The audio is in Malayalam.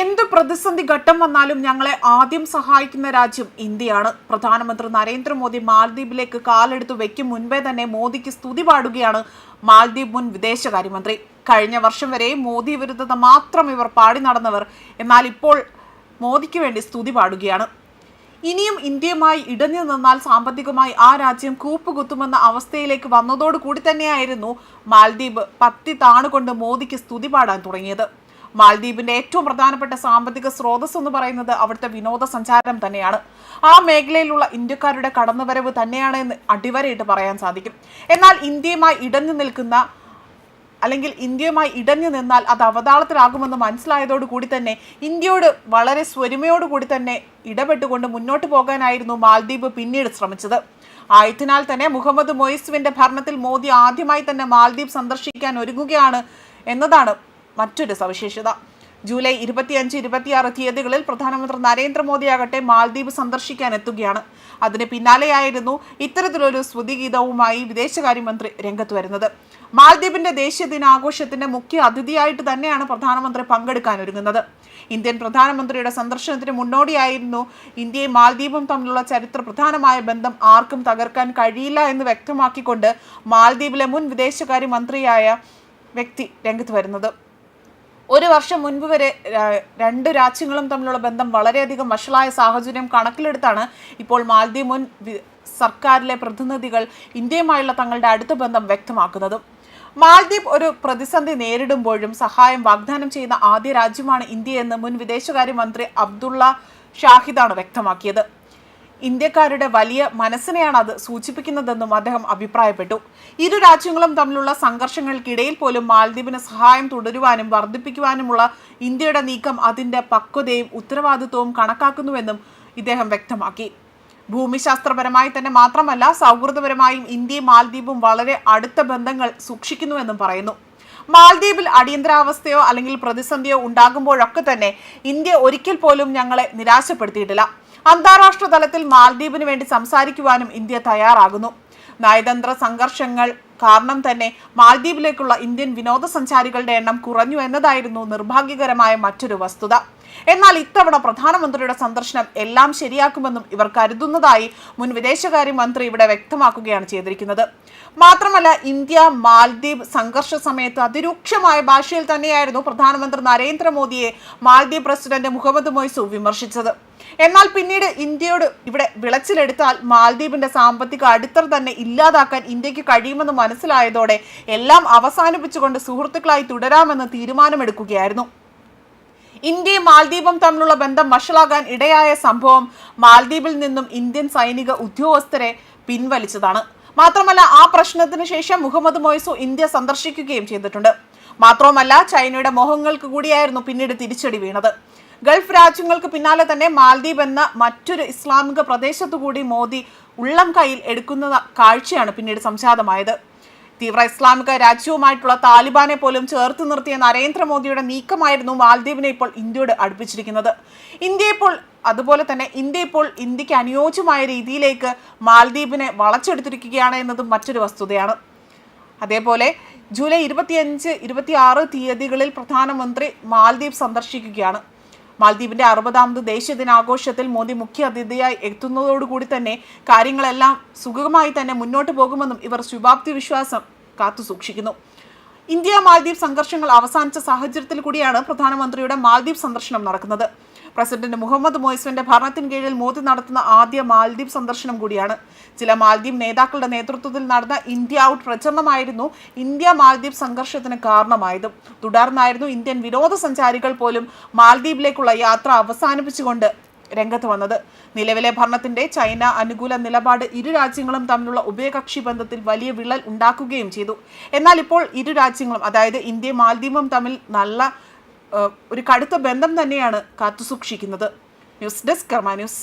എന്ത് പ്രതിസന്ധി ഘട്ടം വന്നാലും ഞങ്ങളെ ആദ്യം സഹായിക്കുന്ന രാജ്യം ഇന്ത്യയാണ്. പ്രധാനമന്ത്രി നരേന്ദ്രമോദി മാലദ്വീപിലേക്ക് കാലെടുത്തു വെക്കും മുൻപേ തന്നെ മോദിക്ക് സ്തുതി പാടുകയാണ് മാലദ്വീപ് മുൻ വിദേശകാര്യമന്ത്രി. കഴിഞ്ഞ വർഷം വരെ മോദി വിരുദ്ധത മാത്രം ഇവർ പാടി നടന്നവർ. എന്നാൽ ഇപ്പോൾ മോദിക്ക് വേണ്ടി സ്തുതി പാടുകയാണ്. ഇനിയും ഇന്ത്യയുമായി ഇടഞ്ഞു നിന്നാൽ സാമ്പത്തികമായി ആ രാജ്യം കൂപ്പുകുത്തുമെന്ന അവസ്ഥയിലേക്ക് വന്നതോടുകൂടി തന്നെയായിരുന്നു മാൽദ്വീപ് പത്തി താണുകൊണ്ട് മോദിക്ക് സ്തുതി പാടാൻ തുടങ്ങിയത്. മാൽദ്വീപിന്റെ ഏറ്റവും പ്രധാനപ്പെട്ട സാമ്പത്തിക സ്രോതസ് എന്ന് പറയുന്നത് അവിടുത്തെ വിനോദസഞ്ചാരം തന്നെയാണ്. ആ മേഖലയിലുള്ള ഇന്ത്യക്കാരുടെ കടന്നുവരവ് തന്നെയാണ് എന്ന് അടിവരയിട്ട് പറയാൻ സാധിക്കും. എന്നാൽ ഇന്ത്യയുമായി ഇടഞ്ഞു നിൽക്കുന്ന അല്ലെങ്കിൽ ഇന്ത്യയുമായി ഇടഞ്ഞു നിന്നാൽ അത് അവതാളത്തിലാകുമെന്ന് മനസ്സിലായതോടുകൂടി തന്നെ ഇന്ത്യയോട് വളരെ സ്വരുമയോടുകൂടി തന്നെ ഇടപെട്ടുകൊണ്ട് മുന്നോട്ട് പോകാനായിരുന്നു മാൽദ്വീപ് പിന്നീട് ശ്രമിച്ചത്. ആയതിനാൽ തന്നെ മുഹമ്മദ് മൊയ്സുവിന്റെ ഭരണത്തിൽ മോദി ആദ്യമായി തന്നെ മാൽദ്വീപ് സന്ദർശിക്കാൻ ഒരുങ്ങുകയാണ് എന്നതാണ് മറ്റൊരു സവിശേഷത. ജൂലൈ ഇരുപത്തിയഞ്ച് ഇരുപത്തിയാറ് തീയതികളിൽ പ്രധാനമന്ത്രി നരേന്ദ്രമോദിയാകട്ടെ മാൽദ്വീപ് സന്ദർശിക്കാൻ എത്തുകയാണ്. അതിന് പിന്നാലെയായിരുന്നു ഇത്തരത്തിലൊരു സ്തുതിഗീതവുമായി വിദേശകാര്യമന്ത്രി രംഗത്ത് വരുന്നത്. മാൽദ്വീപിന്റെ ദേശീയ ദിനാഘോഷത്തിന്റെ മുഖ്യ അതിഥിയായിട്ട് തന്നെയാണ് പ്രധാനമന്ത്രി പങ്കെടുക്കാൻ ഒരുങ്ങുന്നത്. ഇന്ത്യൻ പ്രധാനമന്ത്രിയുടെ സന്ദർശനത്തിന് മുന്നോടിയായിരുന്നു ഇന്ത്യയും മാൽദ്വീപും തമ്മിലുള്ള ചരിത്ര പ്രധാനമായ ബന്ധം ആർക്കും തകർക്കാൻ കഴിയില്ല എന്ന് വ്യക്തമാക്കിക്കൊണ്ട് മാൽദ്വീപിലെ മുൻ വിദേശകാര്യ മന്ത്രിയായ വ്യക്തി രംഗത്ത് വരുന്നത്. ഒരു വർഷം മുൻപ് വരെ രണ്ട് രാജ്യങ്ങളും തമ്മിലുള്ള ബന്ധം വളരെയധികം വഷളായ സാഹചര്യം കണക്കിലെടുത്താണ് ഇപ്പോൾ മാൽദ്വീപ് മുൻ സർക്കാരിലെ പ്രതിനിധികൾ ഇന്ത്യയുമായുള്ള തങ്ങളുടെ അടുത്ത ബന്ധം വ്യക്തമാക്കുന്നതും. മാൽദ്വീപ് ഒരു പ്രതിസന്ധി നേരിടുമ്പോഴും സഹായം വാഗ്ദാനം ചെയ്യുന്ന ആദ്യ രാജ്യമാണ് ഇന്ത്യയെന്ന് മുൻ വിദേശകാര്യമന്ത്രി അബ്ദുള്ള ഷാഹിദാണ് വ്യക്തമാക്കിയത്. ഇന്ത്യക്കാരുടെ വലിയ മനസ്സിനെയാണ് അത് സൂചിപ്പിക്കുന്നതെന്നും അദ്ദേഹം അഭിപ്രായപ്പെട്ടു. ഇരു രാജ്യങ്ങളും തമ്മിലുള്ള സംഘർഷങ്ങൾക്കിടയിൽ പോലും മാലദ്വീപിന് സഹായം തുടരുവാനും വർദ്ധിപ്പിക്കുവാനുമുള്ള ഇന്ത്യയുടെ നീക്കം അതിന്റെ പക്വതയും ഉത്തരവാദിത്വവും കണക്കാക്കുന്നുവെന്നും ഇദ്ദേഹം വ്യക്തമാക്കി. ഭൂമിശാസ്ത്രപരമായി തന്നെ മാത്രമല്ല സൗഹൃദപരമായും ഇന്ത്യയും മാലദ്വീപും വളരെ അടുത്ത ബന്ധങ്ങൾ സൂക്ഷിക്കുന്നുവെന്നും പറയുന്നു. മാൽദ്വീപിൽ അടിയന്തരാവസ്ഥയോ അല്ലെങ്കിൽ പ്രതിസന്ധിയോ ഉണ്ടാകുമ്പോഴൊക്കെ തന്നെ ഇന്ത്യ ഒരിക്കൽ പോലും ഞങ്ങളെ നിരാശപ്പെടുത്തിയിട്ടില്ല. അന്താരാഷ്ട്ര തലത്തിൽ മാൽദ്വീപിന് വേണ്ടി സംസാരിക്കുവാനും ഇന്ത്യ തയ്യാറാകുന്നു. നയതന്ത്ര സംഘർഷങ്ങൾ കാരണം തന്നെ മാൽദ്വീപിലേക്കുള്ള ഇന്ത്യൻ വിനോദസഞ്ചാരികളുടെ എണ്ണം കുറഞ്ഞു എന്നതായിരുന്നു നിർഭാഗ്യകരമായ മറ്റൊരു വസ്തുത. എന്നാൽ ഇത്തവണ പ്രധാനമന്ത്രിയുടെ സന്ദർശനം എല്ലാം ശരിയാക്കുമെന്നും ഇവർ കരുതുന്നതായി മുൻ വിദേശകാര്യ മന്ത്രി ഇവിടെ വ്യക്തമാക്കുകയാണ് ചെയ്തിരിക്കുന്നത്. മാത്രമല്ല ഇന്ത്യ മാൽദ്വീപ് സംഘർഷ സമയത്ത് അതിരൂക്ഷമായ ഭാഷയിൽ തന്നെയായിരുന്നു പ്രധാനമന്ത്രി നരേന്ദ്രമോദിയെ മാൽദ്വീപ് പ്രസിഡന്റ് മുഹമ്മദ് മൊയ്സു വിമർശിച്ചത്. എന്നാൽ പിന്നീട് ഇന്ത്യയോട് ഇവിടെ വിളച്ചിലെടുത്താൽ മാൽദ്വീപിന്റെ സാമ്പത്തിക അടിത്തറ തന്നെ ഇല്ലാതാക്കാൻ ഇന്ത്യയ്ക്ക് കഴിയുമെന്ന് മനസ്സിലായതോടെ എല്ലാം അവസാനിപ്പിച്ചുകൊണ്ട് സുഹൃത്തുക്കളായി തുടരാമെന്ന് തീരുമാനമെടുക്കുകയായിരുന്നു. ഇന്ത്യയും മാൽദ്വീപും തമ്മിലുള്ള ബന്ധം വഷളാകാൻ ഇടയായ സംഭവം മാൽദ്വീപിൽ നിന്നും ഇന്ത്യൻ സൈനിക ഉദ്യോഗസ്ഥരെ പിൻവലിച്ചതാണ്. മാത്രമല്ല ആ പ്രശ്നത്തിന് ശേഷം മുഹമ്മദ് മൊയ്സു ഇന്ത്യ സന്ദർശിക്കുകയും ചെയ്തിട്ടുണ്ട്. മാത്രവുമല്ല ചൈനയുടെ മോഹങ്ങൾക്ക് കൂടിയായിരുന്നു പിന്നീട് തിരിച്ചടി വീണത്. ഗൾഫ് രാജ്യങ്ങൾക്ക് പിന്നാലെ തന്നെ മാൽദ്വീപ് എന്ന മറ്റൊരു ഇസ്ലാമിക പ്രദേശത്തു കൂടി മോദി ഉള്ളം കയ്യിൽ എടുക്കുന്ന കാഴ്ചയാണ് പിന്നീട് സംജാതമായത്. തീവ്ര ഇസ്ലാമിക രാജ്യവുമായിട്ടുള്ള താലിബാനെ പോലും ചേർത്ത് നിർത്തിയ നരേന്ദ്രമോദിയുടെ നീക്കമായിരുന്നു മാൽദ്വീപിനെ ഇപ്പോൾ ഇന്ത്യയോട് അടുപ്പിച്ചിരിക്കുന്നത്. ഇന്ത്യ ഇപ്പോൾ അതുപോലെ തന്നെ ഇന്ത്യ ഇപ്പോൾ ഇന്ത്യയ്ക്ക് അനുയോജ്യമായ രീതിയിലേക്ക് മാൽദ്വീപിനെ വളച്ചെടുത്തിരിക്കുകയാണ് എന്നതും മറ്റൊരു വസ്തുതയാണ്. അതേപോലെ ജൂലൈ ഇരുപത്തിയഞ്ച് ഇരുപത്തിയാറ് തീയതികളിൽ പ്രധാനമന്ത്രി മാൽദ്വീപ് സന്ദർശിക്കുകയാണ്. മാൽദ്വീപിന്റെ അറുപതാമത് ദേശീയ ദിനാഘോഷത്തിൽ മോദി മുഖ്യ അതിഥിയായി എത്തുന്നതോടുകൂടി തന്നെ കാര്യങ്ങളെല്ലാം സുഗമമായി തന്നെ മുന്നോട്ട് പോകുമെന്നും ഇവർ ശുഭാപ്തി വിശ്വാസം കാത്തു സൂക്ഷിക്കുന്നു. ഇന്ത്യ മാൽദ്വീപ് സംഘർഷങ്ങൾ അവസാനിച്ച സാഹചര്യത്തിൽ കൂടിയാണ് പ്രധാനമന്ത്രിയുടെ മാൽദ്വീപ് സന്ദർശനം നടക്കുന്നത്. പ്രസിഡന്റ് മുഹമ്മദ് മൊയ്സുവിന്റെ ഭരണത്തിന് കീഴിൽ മോദി നടത്തുന്ന ആദ്യ മാൽദ്വീപ് സന്ദർശനം കൂടിയാണ്. ചില മാൽദ്വീപ് നേതാക്കളുടെ നേതൃത്വത്തിൽ നടന്ന ഇന്ത്യ ഔട്ട് പ്രചരണമായിരുന്നു ഇന്ത്യ മാൽദ്വീപ് സംഘർഷത്തിന് കാരണമായതും. തുടർന്നായിരുന്നു ഇന്ത്യൻ വിനോദസഞ്ചാരികൾ പോലും മാൽദ്വീപിലേക്കുള്ള യാത്ര അവസാനിപ്പിച്ചുകൊണ്ട് രംഗത്ത് വന്നത്. നിലവിലെ ഭരണത്തിന്റെ ചൈന അനുകൂല നിലപാട് ഇരു രാജ്യങ്ങളും തമ്മിലുള്ള ഉഭയകക്ഷി ബന്ധത്തിൽ വലിയ വിള്ളൽ ഉണ്ടാക്കുകയും ചെയ്തു. എന്നാൽ ഇപ്പോൾ ഇരു രാജ്യങ്ങളും അതായത് ഇന്ത്യയും മാൽദ്വീപും തമ്മിൽ നല്ല ഒരു കടുത്ത ബന്ധം തന്നെയാണ് കാത്തുസൂക്ഷിക്കുന്നത് ന്യൂസ് ഡെസ്ക് കർമാ ന്യൂസ്.